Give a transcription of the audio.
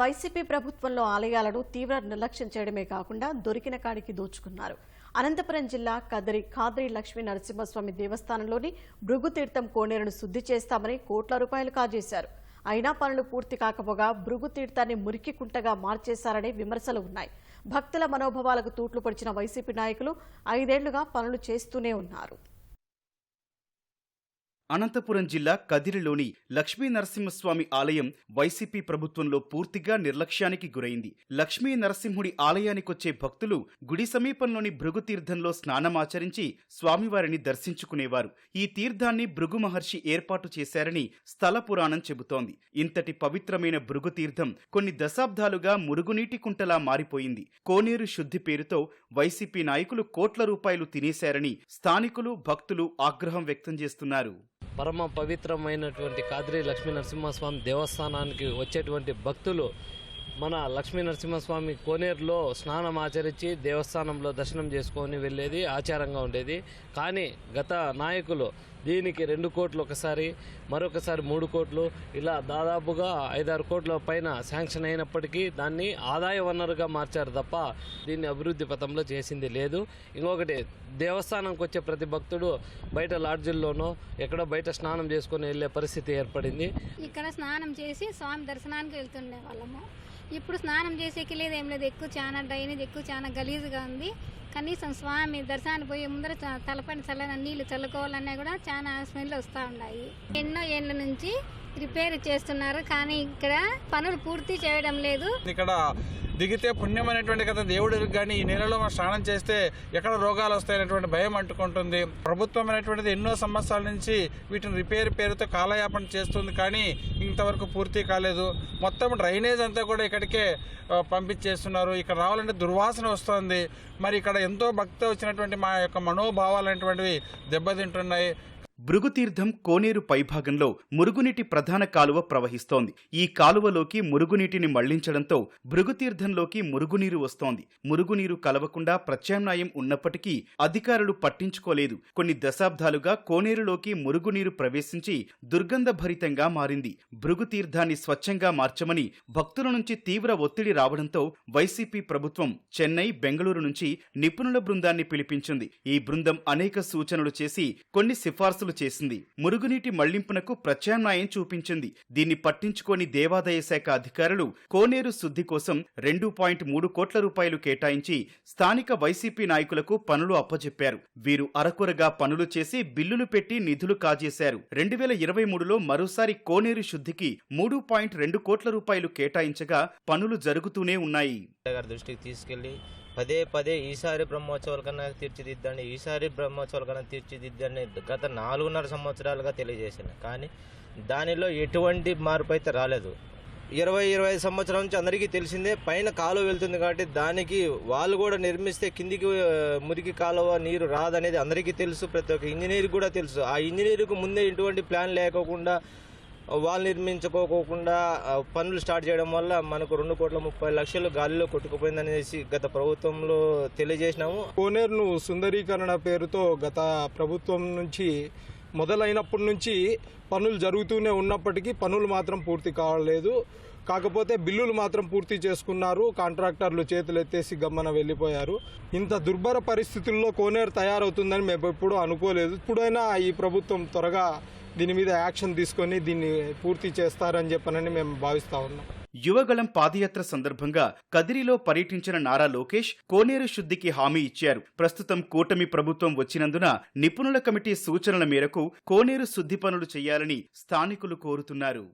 YCP ప్రభుత్వంలో ఆలయాలను తీవ్ర నిర్లక్ష్యం చేయడమే కాకుండా దొరికిన కాడికి దోచుకున్నారు. అనంతపురం జిల్లా కదరి ఖాద్రి లక్ష్మీ నరసింహస్వామి దేవస్థానంలోని భృగుతీర్థం కోనేరును శుద్ధి చేస్తామని కోట్ల రూపాయలు కాజేశారు. అయినా పనులు పూర్తి కాకపోగా భృగుతీర్థాన్ని మురికి కుంటగా మార్చేశారనే విమర్శలు ఉన్నాయి. భక్తుల మనోభావాలకు తూట్లు పడిచిన వైసీపీ నాయకులు ఐదేళ్ళుగా పనులు చేస్తూనే ఉన్నారు. అనంతపురం జిల్లా కదిరిలోని లక్ష్మీ నరసింహస్వామి ఆలయం వైసీపీ ప్రభుత్వంలో పూర్తిగా నిర్లక్ష్యానికి గురైంది. లక్ష్మీ నరసింహుడి ఆలయానికొచ్చే భక్తులు గుడి సమీపంలోని భృగు తీర్థంలో స్నానమాచరించి స్వామివారిని దర్శించుకునేవారు. ఈ తీర్థాన్ని భృగు మహర్షి ఏర్పాటు చేశారని స్థల పురాణం చెబుతోంది. ఇంతటి పవిత్రమైన భృగు తీర్థం కొన్ని దశాబ్దాలుగా మురుగునీటి కుంటలా మారిపోయింది. కోనేరు శుద్ధి పేరుతో వైసీపీ నాయకులు కోట్ల రూపాయలు తినేశారని స్థానికులు భక్తులు ఆగ్రహం వ్యక్తం చేస్తున్నారు. పరమ పవిత్రమైనటువంటి కాద్రి లక్ష్మీ నరసింహస్వామి దేవస్థానానికి వచ్చేటువంటి భక్తులు మన లక్ష్మీ నరసింహస్వామి కోనేరులో స్నానం ఆచరించి దేవస్థానంలో దర్శనం చేసుకొని వెళ్ళేది ఆచారంగా ఉండేది. కానీ గత నాయకులు దీనికి రెండు కోట్లు ఒకసారి మరొకసారి మూడు కోట్లు. ఇలా దాదాపుగా ఐదారు కోట్ల పైన శాంక్షన్ అయినప్పటికీ దాన్ని ఆదాయ వనరుగా మార్చారు తప్ప దీన్ని అభివృద్ధి పథంలో చేసింది లేదు. ఇంకొకటి దేవస్థానంకి వచ్చే ప్రతి భక్తుడు బయట లాడ్జిల్లోనో ఎక్కడో బయట స్నానం చేసుకుని వెళ్ళే పరిస్థితి ఏర్పడింది. ఇక్కడ స్నానం చేసి స్వామి దర్శనానికి వెళ్తుండే వాళ్ళము. ఇప్పుడు స్నానం చేసేకి లేదు ఏం లేదు. ఎక్కువ చాలా డ్రైనేజ్ ఎక్కువ చాలా గలీజ్గా ఉంది. కనీసం స్వామి దర్శనానికి పోయే ముందర చ- తలపైన చల్లని నీళ్ళు చల్లుకోవాలన్నా కూడా చాలా స్మెల్ వస్తూ ఉన్నాయి. ఎన్నో ఏళ్ళ నుంచి రిపేర్ చేస్తున్నారు కానీ ఇక్కడ పనులు పూర్తి చేయడం లేదు. ఇక్కడ దిగితే పుణ్యం అనేటువంటి కదా దేవుడికి కానీ ఈ నెలలో మనం స్నానం చేస్తే ఎక్కడ రోగాలు వస్తాయనేటువంటి భయం అంటుకుంటుంది. ప్రభుత్వం అనేటువంటిది ఎన్నో సంవత్సరాల నుంచి వీటిని రిపేర్ పేరుతో కాలయాపన చేస్తుంది కానీ ఇంతవరకు పూర్తి కాలేదు. మొత్తం డ్రైనేజ్ అంతా కూడా ఇక్కడికే పంపించేస్తున్నారు. ఇక్కడ రావాలంటే దుర్వాసన వస్తుంది. మరి ఇక్కడ ఎంతో భక్తి వచ్చినటువంటి మా యొక్క మనోభావాలు అనేటువంటివి దెబ్బతింటున్నాయి. భృగుతీర్థం కోనేరు పైభాగంలో మురుగునీటి ప్రధాన కాలువ ప్రవహిస్తోంది. ఈ కాలువలోకి మురుగునీటిని మళ్ళించడంతో భృగుతీర్థంలోకి మురుగునీరు వస్తోంది. మురుగునీరు కలవకుండా ప్రత్యామ్నాయం ఉన్నప్పటికీ అధికారులు పట్టించుకోలేదు. కొన్ని దశాబ్దాలుగా కోనేరులోకి మురుగునీరు ప్రవేశించి దుర్గంధభరితంగా మారింది. భృగుతీర్థాన్ని స్వచ్ఛంగా మార్చమని భక్తుల నుంచి తీవ్ర ఒత్తిడి రావడంతో వైసీపీ ప్రభుత్వం చెన్నై బెంగళూరు నుంచి నిపుణుల బృందాన్ని పిలిపించింది. ఈ బృందం అనేక సూచనలు చేసి కొన్ని సిఫార్సులు చేసింది. మురుగునీటి మళ్ళింపునకు ప్రత్యామ్నాయం చూపించింది. దీన్ని పట్టించుకోని దేవాదాయ శాఖ అధికారులు కోనేరు శుద్ధి కోసం రెండు పాయింట్ మూడు కోట్ల రూపాయలు కేటాయించి స్థానిక వైసీపీ నాయకులకు పనులు అప్పచెప్పారు వీరు అరకొరగా పనులు చేసి బిల్లులు పెట్టి నిధులు కాజేశారు. రెండు వేల ఇరవై మూడులో మరోసారి కోనేరు శుద్ధికి మూడు పాయింట్ రెండు కోట్ల రూపాయలు కేటాయించగా పనులు జరుగుతూనే ఉన్నాయి. దృష్టికి తీసుకెళ్ళి పదే పదే ఈసారి బ్రహ్మోత్సవాల కన్నా తీర్చిదిద్దండి. ఈసారి బ్రహ్మోత్సవాల కన్నా తీర్చిదిద్దండి. గత నాలుగున్నర సంవత్సరాలుగా తెలియజేశాను కానీ దానిలో ఎటువంటి మార్పు అయితే రాలేదు. ఇరవై ఇరవై ఐదు సంవత్సరాల నుంచి అందరికీ తెలిసిందే పైన కాలువ వెళ్తుంది కాబట్టి దానికి వాళ్ళు కూడా నిర్మిస్తే కిందికి మురికి కాలువ నీరు రాదనేది అందరికీ తెలుసు. ప్రతి ఒక్క ఇంజనీర్ కూడా తెలుసు. ఆ ఇంజనీర్కు ముందే ఎటువంటి ప్లాన్ లేకోకుండా వాళ్ళు నిర్మించుకోకుండా పనులు స్టార్ట్ చేయడం వల్ల మనకు రెండు కోట్ల ముప్పై లక్షలు గాలిలో కొట్టుకుపోయిందనేసి గత ప్రభుత్వంలో తెలియజేసినాము. కోనేరును సుందరీకరణ పేరుతో గత ప్రభుత్వం నుంచి మొదలైనప్పటి నుంచి పనులు జరుగుతూనే ఉన్నప్పటికీ పనులు మాత్రం పూర్తి కావలేదు కాకపోతే బిల్లులు మాత్రం పూర్తి చేసుకున్నారు. కాంట్రాక్టర్లు చేతులు ఎత్తేసి గమ్మన వెళ్ళిపోయారు. ఇంత దుర్భర పరిస్థితుల్లో కోనేరు తయారవుతుందని మేము ఎప్పుడూ అనుకోలేదు. ఇప్పుడైనా ఈ ప్రభుత్వం త్వరగా దీని మీద యాక్షన్ తీసుకొని దీన్ని పూర్తి చేస్తారని చెప్పనని మేము భావిస్తా ఉన్నాం. యువగళం పాదయాత్ర సందర్భంగా కదిరిలో పర్యటించిన నారా లోకేష్ కోనేరు శుద్ధికి హామీ ఇచ్చారు. ప్రస్తుతం కూటమి ప్రభుత్వం వచ్చినందున నిపుణుల కమిటీ సూచనల మేరకు కోనేరు శుద్ధి పనులు చేయాలని స్థానికులు కోరుతున్నారు.